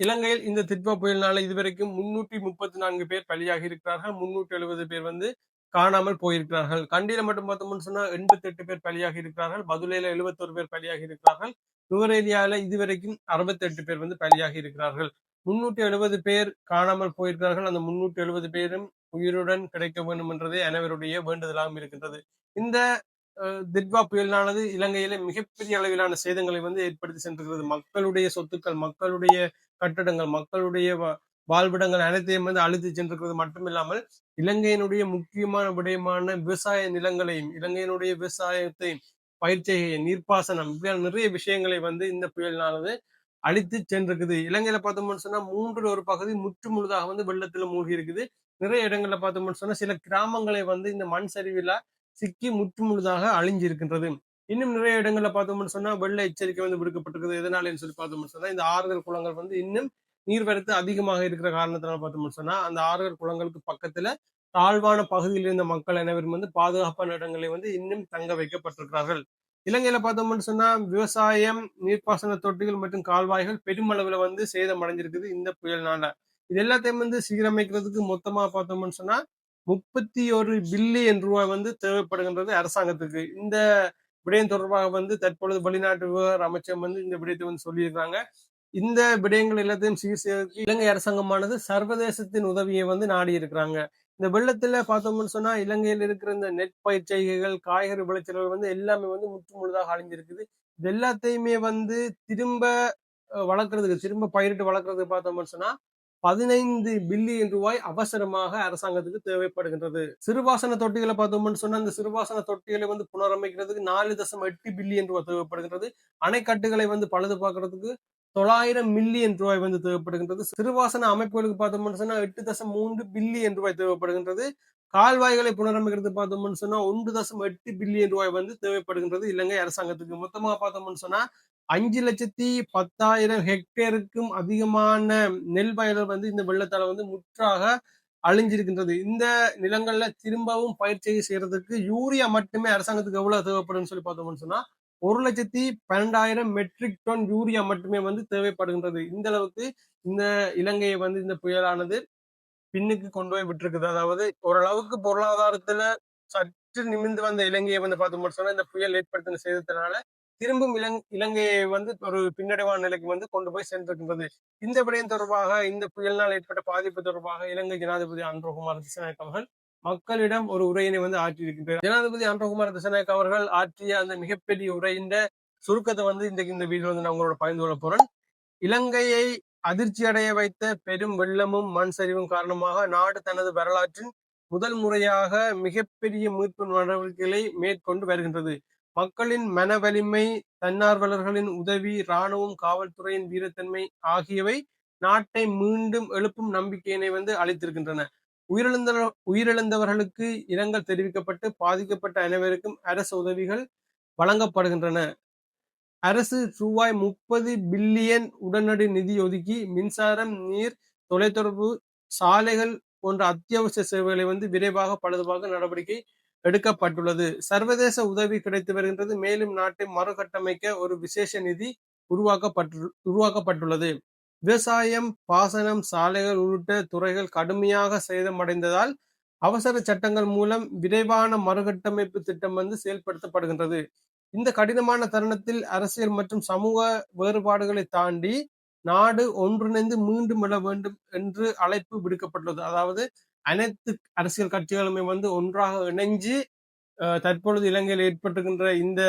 இலங்கையில் இந்த திட்ப புயலினால இதுவரைக்கும் முன்னூற்றி முப்பத்தி நான்கு பேர் பலியாகி இருக்கிறார்கள். முன்னூற்றி எழுபது பேர் வந்து காணாமல் போயிருக்கிறார்கள். கண்டியில மட்டும் பார்த்தோம்னு சொன்னா எண்பத்தி எட்டு பேர் பலியாகி இருக்கிறார்கள். பதுளையில எழுபத்தொரு பேர் பலியாகி இருக்கிறார்கள். நுவரேலியால இதுவரைக்கும் அறுபத்தி எட்டு பேர் வந்து பலியாகி இருக்கிறார்கள். முன்னூற்றி எழுபது பேர் காணாமல் போயிருக்கிறார்கள். அந்த முன்னூற்றி எழுபது பேரும் உயிருடன் கிடைக்க வேண்டும் என்றதே அனைவருடைய வேண்டுதலாகவும் இருக்கின்றது. இந்த திட்வா புயலானது இலங்கையில மிகப்பெரிய அளவிலான சேதங்களை வந்து ஏற்படுத்தி சென்றிருக்கிறது. மக்களுடைய சொத்துக்கள் மக்களுடைய கட்டடங்கள் மக்களுடைய வாழ்விடங்கள் அனைத்தையும் வந்து அழுத்தி சென்றிருக்கிறது. மட்டுமில்லாமல் இலங்கையினுடைய முக்கியமான விடயமான விவசாய நிலங்களையும் இலங்கையினுடைய விவசாயத்தையும் பயிற்சியை நீர்ப்பாசனம் இப்படியான நிறைய விஷயங்களை வந்து இந்த புயலினானது அழித்து சென்றிருக்குது. இலங்கையில பார்த்தோம்னு சொன்னா மூன்றில் ஒரு பகுதி முற்று முழுதாக வந்து வெள்ளத்துல மூழ்கி இருக்குது நிறைய இடங்கள்ல பார்த்தோம்னு சொன்னா சில கிராமங்களை வந்து இந்த மண் சரிவில சிக்கி முற்று முழுதாக அழிஞ்சிருக்கின்றது. இன்னும் நிறைய இடங்களில் பார்த்தோம்னு சொன்னா வெள்ள எச்சரிக்கை வந்து விடுக்கப்பட்டிருக்குது. எதனாலன்னு சொல்லி பார்த்தோம்னு சொன்னா இந்த ஆறுதல் குளங்கள் வந்து இன்னும் நீர்வரத்து அதிகமாக இருக்கிற காரணத்தினால பார்த்தோம்னு சொன்னா அந்த ஆறுதல் குளங்களுக்கு பக்கத்துல தாழ்வான பகுதியில் இருந்த மக்கள் அனைவரும் வந்து பாதுகாப்பான இடங்களில் வந்து இன்னும் தங்க வைக்கப்பட்டிருக்கிறார்கள். இலங்கையில பார்த்தோம்னு சொன்னா விவசாயம் நீர்ப்பாசன தொட்டிகள் மற்றும் கால்வாய்கள் பெருமளவுல வந்து சேதம் அடைஞ்சிருக்குது இந்த புயல்னால. இது எல்லாத்தையும் வந்து சீரமைக்கிறதுக்கு மொத்தமா பார்த்தோம்னு சொன்னா முப்பத்தி ஒரு பில்லியன் ரூபாய் வந்து தேவைப்படுகின்றது அரசாங்கத்துக்கு. இந்த விடயம் தொடர்பாக வந்து தற்பொழுது வெளிநாட்டு விவகார அமைச்சர் வந்து இந்த விடயத்தை வந்து சொல்லியிருக்காங்க இந்த விடயங்கள் எல்லாத்தையும் சிகிச்சை இலங்கை அரசாங்கமானது சர்வதேசத்தின் உதவியை வந்து நாடி இருக்கிறாங்க இந்த வெள்ளத்துல பார்த்தோம்னு சொன்னா இலங்கையில் இருக்கிற இந்த நெட் செய்கைகள் காய்கறி விளைச்சல்கள் வந்து எல்லாமே வந்து முற்று முழுதாக அழிஞ்சிருக்குது. இது எல்லாத்தையுமே வந்து திரும்ப வளர்க்கறதுக்கு திரும்ப பயிரிட்டு வளர்க்கறதுக்கு பார்த்தோம்னு சொன்னா பதினைந்து பில்லியன் ரூபாய் அவசரமாக அரசாங்கத்துக்கு தேவைப்படுகின்றது. சிறுவாசன தொட்டிகளை பார்த்தோம்னு சொன்னா அந்த சிறுவாசன தொட்டிகளை வந்து புனரமைக்கிறதுக்கு நாலு தசம் எட்டு பில்லியன் ரூபாய் தேவைப்படுகின்றது. அணைக்கட்டுகளை வந்து பழுது பார்க்கறதுக்கு தொள்ளாயிரம் மில்லியன் ரூபாய் வந்து தேவைப்படுகின்றது. சிறுவாசன அமைப்புகளுக்கு பார்த்தோம்னு சொன்னா எட்டு தசம் மூன்று பில்லியன் ரூபாய் தேவைப்படுகின்றது. கால்வாய்களை புனரமைக்கிறது பார்த்தோம்னு சொன்னா ஒன்று தசம் எட்டு பில்லியன் ரூபாய் வந்து தேவைப்படுகின்றது. இலங்கை அரசாங்கத்துக்கு. மொத்தமாக பார்த்தோம்னு சொன்னா அஞ்சு லட்சத்தி பத்தாயிரம் ஹெக்டேருக்கும் அதிகமான நெல் வயல்கள் வந்து இந்த வெள்ளத்தால வந்து முற்றாக அழிஞ்சிருக்கின்றது. இந்த நிலங்கள்ல திரும்பவும் பயிற்சியை செய்யறதுக்கு யூரியா மட்டுமே அரசாங்கத்துக்கு எவ்வளவு தேவைப்படும் சொல்லி பார்த்தோம்னு சொன்னா ஒரு லட்சத்தி பன்னெண்டாயிரம் மெட்ரிக் டன் யூரியா மட்டுமே வந்து தேவைப்படுகின்றது. இந்த அளவுக்கு இந்த இலங்கையை வந்து இந்த புயலானது பின்னுக்கு கொண்டு போய் விட்டுருக்குது. அதாவது ஓரளவுக்கு பொருளாதாரத்துல சற்று நிமிந்து வந்த இலங்கையை வந்து பார்த்தோம்னு சொன்னா இந்த புயல் ஏற்படுத்தின சேதத்தினால திரும்பும் இலங் இலங்கையை வந்து ஒரு பின்னடைவான நிலைக்கு வந்து கொண்டு போய் சென்றிருக்கின்றது இந்த விடயம் தொடர்பாக இந்த புயலினால் ஏற்பட்ட பாதிப்பு தொடர்பாக இலங்கை ஜனாதிபதி அன்றகுமார் திசநாயக் அவர்கள் மக்களிடம் ஒரு உரையினை வந்து ஆற்றியிருக்கின்றார். ஜனாதிபதி அன்றகுமார் திசநாயக் அவர்கள் ஆற்றிய அந்த மிகப்பெரிய உரையின் சுருக்கத்தை வந்து இந்த இந்த வீடியோ வந்து நான் உங்களோட பகிர்ந்து கொள்ள போறேன். இலங்கையை அதிர்ச்சி அடைய வைத்த பெரும் வெள்ளமும் மண் சரிவும் காரணமாக நாடு தனது வரலாற்றின் முதல் முறையாக மிகப்பெரிய மீட்பு நடவடிக்கைகளை மேற்கொண்டு வருகின்றது. மக்களின் மன வலிமை தன்னார்வலர்களின் உதவி இராணுவம் காவல்துறையின் வீரத்தன்மை ஆகியவை நாட்டை மீண்டும் எழுப்பும் நம்பிக்கையினை வந்து அளித்திருக்கின்றன. உயிரிழந்த உயிரிழந்தவர்களுக்கு இரங்கல் தெரிவிக்கப்பட்டு பாதிக்கப்பட்ட அனைவருக்கும் அரசு உதவிகள் வழங்கப்படுகின்றன. அரசு ரூபாய் முப்பது பில்லியன் உடனடி நிதி ஒதுக்கி மின்சாரம் நீர் தொலைத்தொடர்பு சாலைகள் போன்ற அத்தியாவசிய சேவைகளை வந்து விரைவாக பழுதுபாக நடவடிக்கை எடுக்கப்பட்டுள்ளது. சர்வதேச உதவி கிடைத்து வருகின்றது. மேலும் நாட்டை மறுகட்டமைக்க ஒரு விசேஷ நிதி உருவாக்கப்பட்டு உருவாக்கப்பட்டுள்ளது. விவசாயம் பாசனம் சாலைகள் உள்ளிட்ட துறைகள் கடுமையாக சேதமடைந்ததால் அவசர சட்டங்கள் மூலம் விரைவான மறுகட்டமைப்பு திட்டம் வந்து செயல்படுத்தப்படுகின்றது. இந்த கடினமான தருணத்தில் அரசியல் மற்றும் சமூக வேறுபாடுகளை தாண்டி நாடு ஒன்றிணைந்து மீண்டும் எழ வேண்டும் என்று அழைப்பு விடுக்கப்பட்டுள்ளது. அதாவது அனைத்து அரசியல் கட்சிகளுமே வந்து ஒன்றாக இணைஞ்சு தற்பொழுது இலங்கையில் ஏற்பட்டுகின்ற இந்த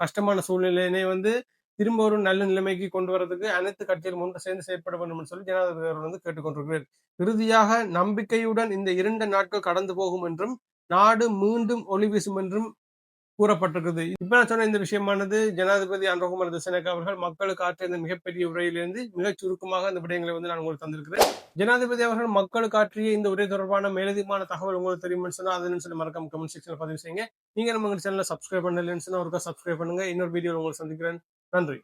கஷ்டமான சூழ்நிலையினை வந்து திரும்ப ஒரு நல்ல நிலைமைக்கு கொண்டு வரதுக்கு அனைத்து கட்சிகளும் ஒன்று சேர்ந்து செயற்பட வேண்டும் சொல்லி ஜனாதிபதி அவர்கள் வந்து கேட்டுக்கொண்டிருக்கிறார். இறுதியாக நம்பிக்கையுடன் இந்த இரண்டு நாட்கள் கடந்து போகும் என்றும் நாடு மீண்டும் ஒளி வீசும் என்றும் கூறப்பட்டிருக்குது. இப்ப நான் சொன்ன இந்த விஷயமானது ஜனாதிபதி அன்றகுமார் திசனக் அவர்கள் மக்களுக்கு ஆற்றிய இந்த மிகப்பெரிய உரையிலிருந்து மிகச் சுருக்கமாக இந்த விடயங்களை வந்து நான் உங்களுக்கு தந்திருக்கிறேன். ஜனாதிபதி அவர்கள் மக்களுக்கு ஆற்றிய இந்த உரை தொடர்பான மேலதிகமான தகவல் உங்களுக்கு தெரியும்னு சொன்னா அதுன்னு சொல்லி மறக்காம கமெண்ட் செக்ஷன்ல பதிவு செய்யுங்க. நீங்க நம்ம சேனல சப்ஸ்கிரைப் பண்ணலன்னு சொன்னா ஒருக்கா சப்ஸ்கிரைப் பண்ணுங்க. இன்னொரு வீடியோ உங்களுக்கு சந்திக்கிறேன். நன்றி.